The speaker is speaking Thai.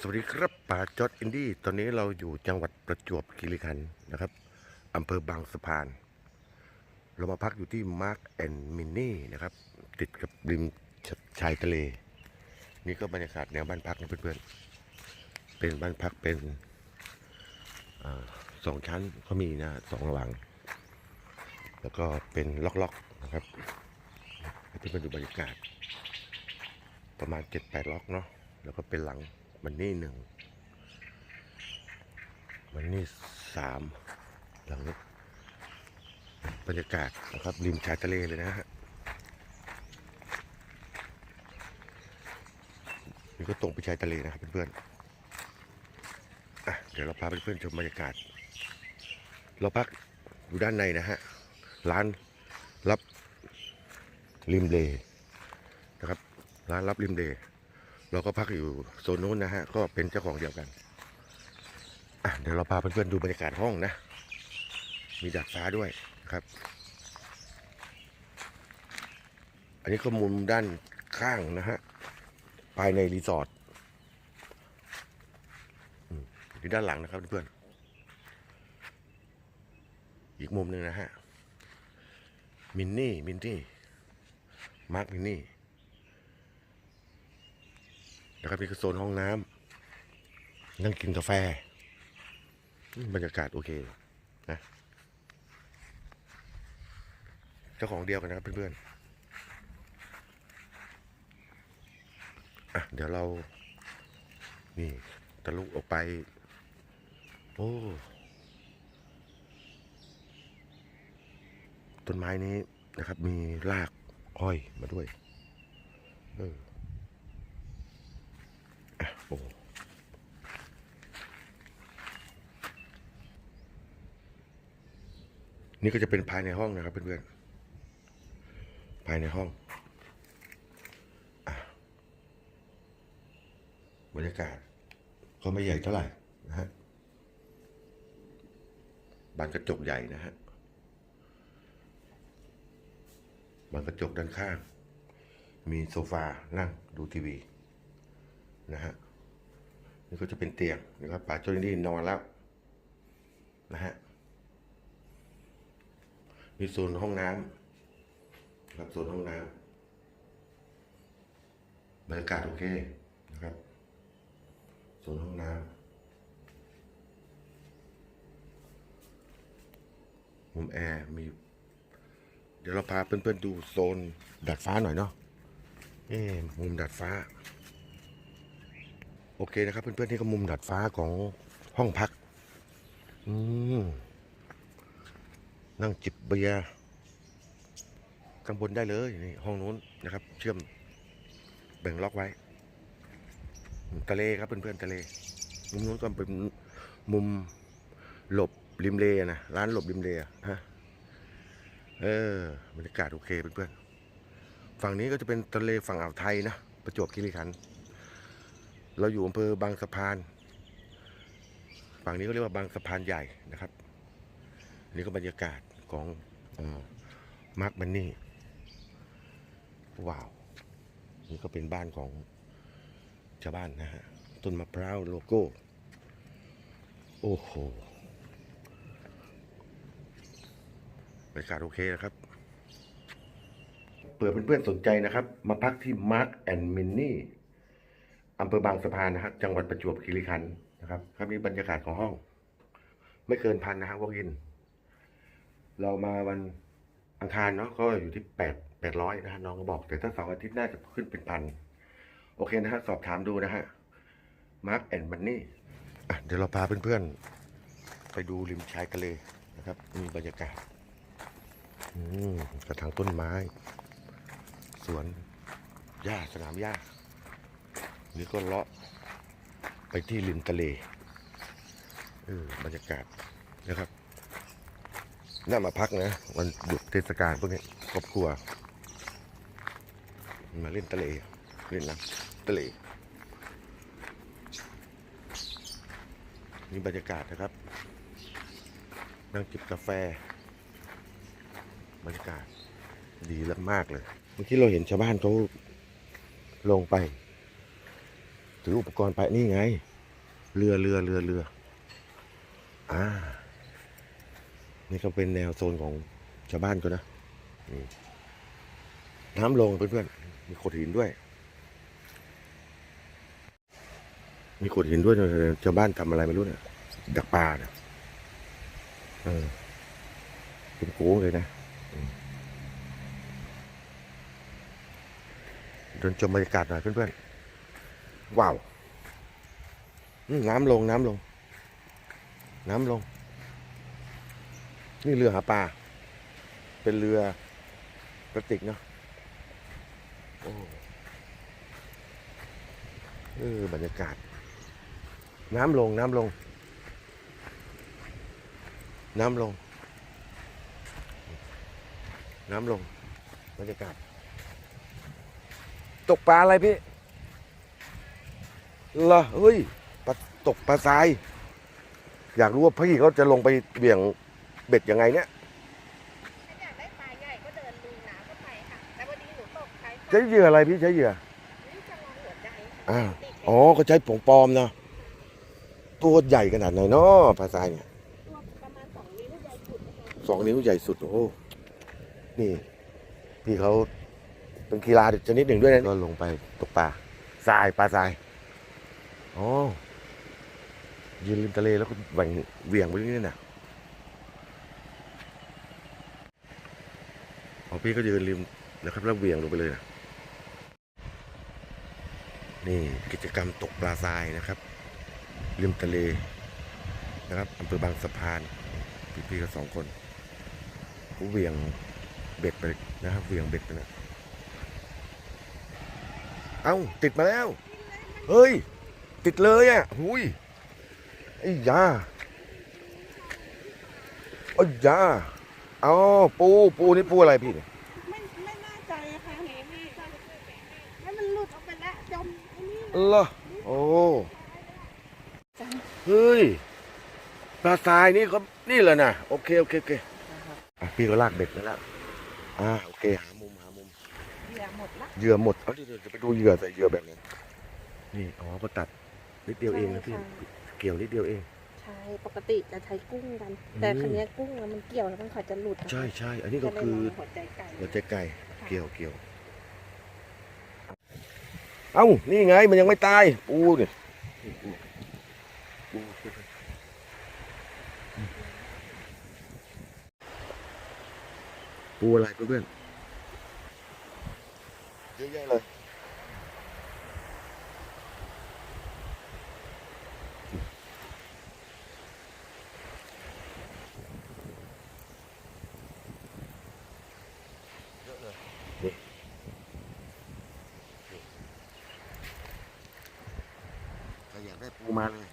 สวัสดีครับป่าจอดอินดี้ตอนนี้เราอยู่จังหวัดประจวบคีรีขันธ์นะครับอำเภอบางสะพาน เรามาพักอยู่ที่มาร์กแอนมินนี่นะครับ ติดกับริมชชายทะเล นี่ก็บรรยากาศแนวบ้านพักนะเพื่อนๆ เป็นบ้านพักเป็นอสองชั้นก็มีนะสองหลัง แล้วก็เป็นล็อกๆนะครับให้เพื่อนๆดูบรรยากาศ ประมาณเจ็ดแปดล็อกเนาะแล้วก็เป็นหลัง มันนี่หนึ่งมันนี่สามหลังนี้บรรยากาศนะครับริมชายทะเลเลยนะฮะนี่ก็ตรงไปชายทะเลนะครับเพื่อนๆอะเดี๋ยวเราพาเพื่อนๆชมบรรยากาศ เราพักอยู่ด้านในนะฮะ ร้านรับริมเลนะครับ ร้านรับริมเดย์ เราก็พักอยู่โซนนู้นนะฮะ ก็เป็นเจ้าของเดียวกันเดี๋ยวเราพาเพื่อนๆดูบรรยากาศห้องนะ มีดาดฟ้าด้วยครับ อันนี้ก็มุมด้านข้างนะฮะ ภายในรีสอร์ทอืมอยู่ด้านหลังนะครับเพื่อนๆอีกมุมหนึ่งนะฮะ มินนี่ มินนี่ มาร์คมินนี่ นะครับนี่คือโซนห้องน้ำนั่งกินกาแฟ บรรยากาศโอเคนะเจ้าของเดียวกันนะครับเพื่อนๆอะเดี๋ยวเรา นี่ทะลุออกไป โอ้ต้นไม้นี้นะครับ มีรากอ้อยมาด้วย เออ โอ้นี่ก็จะเป็นภายในห้องนะครับเพื่อนๆ ภายในห้องอะบรรยากาศก็ไม่ใหญ่เท่าไหร่นะฮะบานกระจกใหญ่นะฮะบานกระจกด้านข้าง มีโซฟานั่งดูทีวีนะฮะ นี่ก็จะเป็นเตียงนะครับป่าโจนนี่นอนแล้วนะฮะมีโซนห้องน้ำครับโซนห้องน้ำบรรยากาศโอเคนะครับโซนห้องน้ำมุมแอร์มี เดี๋ยวเราพาเพื่อนๆดูโซนดาดฟ้าหน่อยเนาะเอ๊มุมดาดฟ้า โอเคนะครับ เพื่อนๆนี่ก็มุมดาดฟ้าของห้องพัก อืมนั่งจิบเบียร์ข้างบนได้เลยนี่ห้องนู้นนะครับ เชื่อมแบ่งล็อกไว้ทะเลครับเพื่อนๆทะเล มุมนู้นก็เป็นมุมหลบริมเลนะร้านหลบริมเลฮะเออบรรยากาศโอเคเพื่อนๆฝั่งนี้ก็จะเป็นทะเลฝั่งอ่าวไทยนะประจวบคีรีขันธ์ เราอยู่อำเภอบางสะพาน ฝั่งนี้ก็เรียกว่าบางสะพานใหญ่นะครับ อันนี่ก็บรรยากาศของมาร์คบันนี่ ว้าว นี่ก็เป็นบ้านของชาวบ้านนะฮะ ต้นมะพร้าวโลโก้ โอ้โหบรรยากาศโอเคนะครับเผื่อเพื่อนๆสนใจนะครับ มาพักที่มาร์คแอำเภอบางสะพานนะครับ จังหวัดประจวบคีรีขันธ์นะครับ ครับนี่บรรยากาศของห้อง ไม่เกินพันนะฮะวอกิน เรามาวันอังคารเนาะก็อยู่ที่แปดแปดร้อยนะฮะน้องก็บอก แต่ถ้าเสาร์อาทิตย์น่าจะขึ้นเป็นพันโอเคนะฮะสอบถามดูนะฮะมาร์คแอนด์บันนี่เดี๋ยวเราพาเพื่อนๆ ไปดูริมชายทะเลนะครับ มีบรรยากาศอืมกระถางต้นไม้ สวนหญ้าสนามหญ้า นี่ก็เลาะไปที่ริมทะเลเออบรรยากาศนะครับ น่ามาพักนะ วันหยุดเทศกาลพวกนี้ครอบครัว มาเล่นทะเล เล่นน้ำทะเลนี่บรรยากาศนะครับ นั่งจิบกาแฟ บรรยากาศดีมากเลย เมื่อกี้เราเห็นชาวบ้านเขาลงไป ถืออุปกรณ์ไปนี่ไง เรือเรือเรือเรืออ่า นี่ก็เป็นแนวโซนของชาวบ้านก็นะนี่น้ำลงเพื่อนๆมีโขดหินด้วย มีโขดหินด้วยชาวบ้านทำอะไรไม่รู้เนี่ยดักปลาเนี่ยเออเป็นโก้งเลยนะเดินชมบรรยากาศหน่อยเพื่อนๆ ว้าวน้ำลงน้ำลง น้ำลง นี่เรือหาปลา เป็นเรือพลาสติกเนาะโอ้เออบรรยากาศ น้ำลงน้ำลง น้ำลง น้ำลง บรรยากาศ ตกปลาอะไรพี่ เหรอเฮ้ยปลาตกปลาทราย อยากรู้ว่าพี่เขาจะลงไปเบี่ยงเบ็ดยังไงเนี่ยถ้าอยากได้ปลาใหญ่ก็เดินลุยน้ำเข้าไปค่ะแต่วันนี้หนูตกใช้ใช้เหยื่ออะไรพี่ใช้เหยื่อนี่จะลองหัวใจค่ะอ่าติดอ๋อก็ใช้ผงปลอมเนาะตัวใหญ่ขนาดไหนเนาะปลาทรายเนี่ยตัวประมาณสองนิ้วใหญ่สุดนะคะสองนิ้วใหญ่สุดโอ้โหนี่พี่เขาเป็นกีฬาชนิดหนึ่งด้วยนะก็ลงไปตกปลาทรายปลาทราย อ๋อยืนริมทะเลแล้วก็แหว่งเหวี่ยงไปเรื่อยๆน่ะอ๋อพี่ก็ยืนริมนะครับแล้วเหวี่ยงลงไปเลยนะนี่กิจกรรมตกปลาทรายนะครับริมทะเลนะครับอำเภอบางสะพานพี่ๆก็สองคนเขาเหวี่ยงเบ็ดไปนะครับเหวี่ยงเบ็ดไปนะเอ้าติดมาแล้ว เฮ้ย ติดเลยอะหุยไอ้ยาไอ้ยาเอาปูปูนี่ปูอะไรพี่เนี่ยไม่ไม่น่าใจอะค่ะเห็นไหมแล้วมันหลุดออกไปแล้วจมไอ้นี่เหรอโอ้เฮ้ยปลาทรายนี่เขานี่แหละนะโอเคโอเคโอเคอะพี่ก็ลากเบ็ดไปแล้วอ่าโอเคหามุมหามุมเหยื่อหมดละเหยื่อหมดเอาเดี๋ยวจะไปดูเหยื่อใส่เหยื่อแบบนี้นี่อ๋อก็ตัด นิดเดียวเองนะพี่เกี่ยวนิดเดียวเอง ใช่ปกติจะใช้กุ้งกัน แต่คันนี้ยกุ้งอะมันเกี่ยวแล้วมันขอจะหลุดอะใช่ใช่ อันนี้ก็เลยคือลงหัวใจไก่หัวใจไก่เกี่ยวเกี่ยว เอ้า นี่ไงมันยังไม่ตาย ปูเนี่ยปูปูปูอะไรเพื่อนๆเยอะแยะเลย ใ